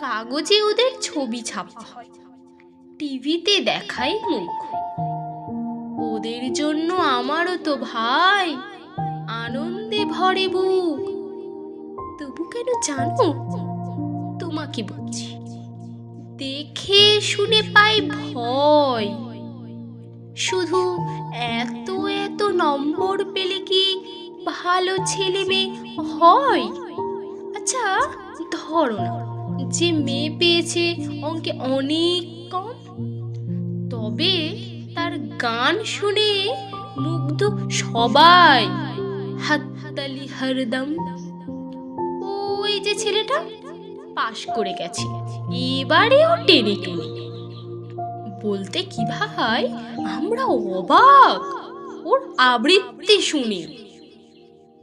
কাগজে ওদের ছবি ছাপা হয়। টিভিতে দেখাই মুখ। ওদের জন্য আমারও তো ভাই, আনন্দে ভরে বুক। তবু কেন জানো? তোমাকে বলছি, দেখে শুনে পাই ভয়। শুধু এত এত নম্বর পেলে কি ভালো ছেলে মেয়ে হয়? আচ্ছা ধরো না। যে মেয়ে পেয়েছে অঙ্কে অনেক কম। তবে তার গান শুনে মুগ্ধ সবাই। হাততালি হরদম। ওই যে ছেলেটা পাশ করে গেছে। এবারেও টেনে টেনে। বলতে কি ভাই, আমরা অবাক। ওর আবৃত্তি শুনে।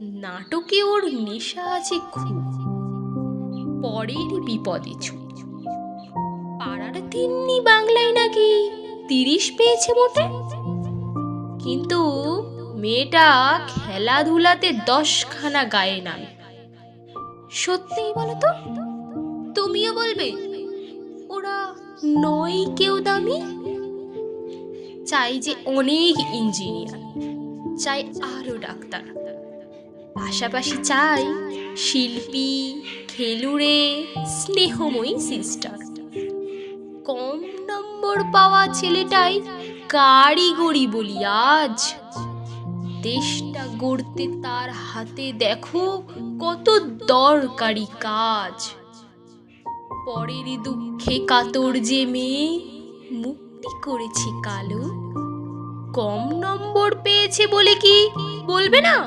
নাটকে ওর নেশা আছে খুব। পরের বিপদে পাড়ার তিন্নি বাংলায় নাকি তিরিশ পেয়েছে মোটে? কিন্তু মেয়েটা খেলাধুলাতে দশখানা গায়ে নামে। সত্যিই বলো তো? তুমিও বলবে, ওরা নয় কেউ দামি? চাই যে অনেক ইঞ্জিনিয়ার, চাই আরও ডাক্তার। পাশাপাশি চাই শিল্পী, খেলুড়ে, স্নেহময়ী সিস্টার কম নম্বর পাওয়া ছেলেটাই কারিগরি বলি আজ। দেশটা গড়তে তার হাতে দেখো কত দরকারি কাজ। পরের দুঃখে কাতর যে মেয়ে, মুক্তি করেছি কালো। কম নম্বর পেয়েছে বলে কি বলবে না?